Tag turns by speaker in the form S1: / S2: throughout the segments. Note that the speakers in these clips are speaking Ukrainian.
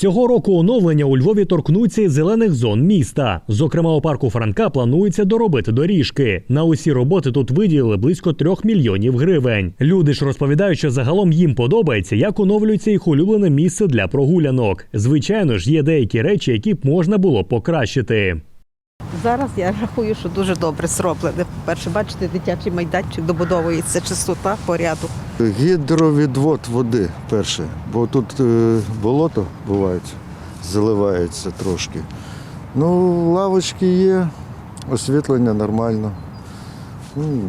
S1: Цього року оновлення у Львові торкнуться й зелених зон міста. Зокрема, у парку Франка планується доробити доріжки. На усі роботи тут виділили близько трьох мільйонів гривень. Люди ж розповідають, що загалом їм подобається, як оновлюється їх улюблене місце для прогулянок. Звичайно ж, є деякі речі, які б можна було покращити.
S2: Зараз я рахую, що дуже добре зроблене. Перше, бачите, дитячий майданчик добудовується чистота, порядок.
S3: Гідровідвод води перше, бо тут е, болото бувають, заливається трошки. Ну, лавочки є, освітлення нормально. Ну.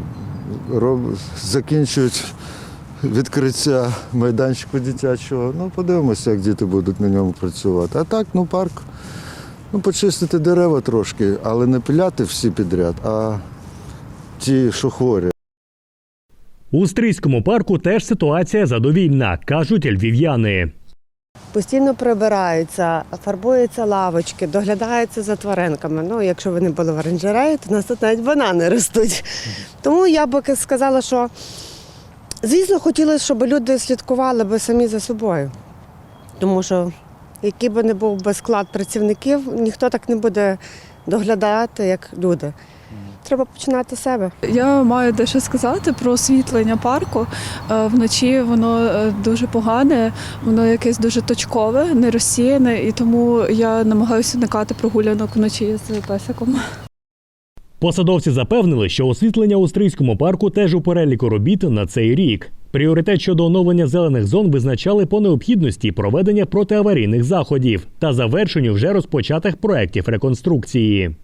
S3: Закінчують відкриття майданчику дитячого. Ну, подивимося, як діти будуть на ньому працювати. А так, ну, парк. Ну, почистити дерева трошки, але не пиляти всі підряд, а ті, що хворі.
S1: У Стрийському парку теж ситуація задовільна, кажуть львів'яни.
S4: Постійно прибираються, фарбуються лавочки, доглядаються за тваринками. Ну, якщо вони були в оранжереї, то у нас тут навіть банани ростуть. Тому я би сказала, що звісно, хотілося, щоб люди слідкували би самі за собою. Тому що який би не був би склад працівників, ніхто так не буде доглядати, як люди. Треба починати з себе.
S5: Я маю дещо сказати про освітлення парку. Е, Вночі воно е, дуже погане, воно якесь дуже точкове, не розсіяне, і тому я намагаюся уникати прогулянок вночі з песиком.
S1: Посадовці запевнили, що освітлення у Стрийському парку теж у переліку робіт на цей рік. Пріоритет щодо оновлення зелених зон визначали по необхідності проведення протиаварійних заходів та завершенню вже розпочатих проєктів реконструкції.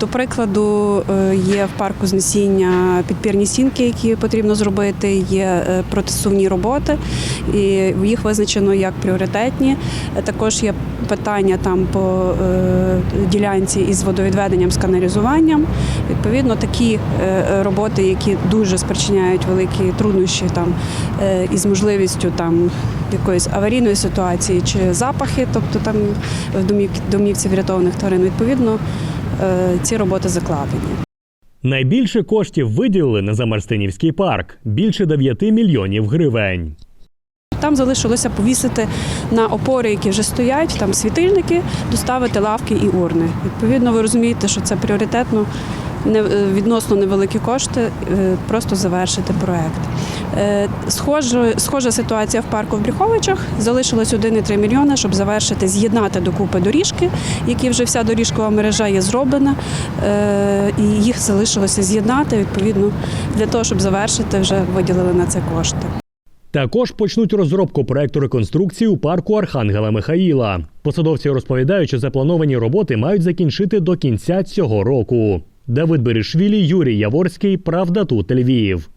S6: До прикладу, е, є в парку знесіння підпірні стінки, які потрібно зробити. Є е, протисувні роботи, і їх визначено як пріоритетні. Е, Також є питання там по ділянці із водовідведенням з каналізуванням. Відповідно, такі роботи, які дуже спричиняють великі труднощі там із можливістю там якоїсь аварійної ситуації чи запахи, тобто там в домів- домівці врятованих тварин, відповідно ці роботи закладені.
S1: Найбільше коштів виділили на Замарстинівський парк більше 9 мільйонів гривень.
S6: Там залишилося повісити на опори, які вже стоять, там світильники, доставити лавки і урни. Відповідно, ви розумієте, що це пріоритетно не- е, відносно невеликі кошти, е, просто завершити проект. Е, Схожа, схожа ситуація в парку в Бріховичах. Залишилось 1,3 мільйони, щоб завершити, з'єднати докупи доріжки, які вже вся доріжкова мережа є зроблена, е, і їх залишилося з'єднати. Відповідно, для того, щоб завершити, вже виділили на це кошти.
S1: Також почнуть розробку проекту реконструкції у парку Архангела Михаїла. Посадовці розповідають, що заплановані роботи мають закінчити до кінця цього року. Давид Берішвілі, Юрій Яворський, Правда тут Львів.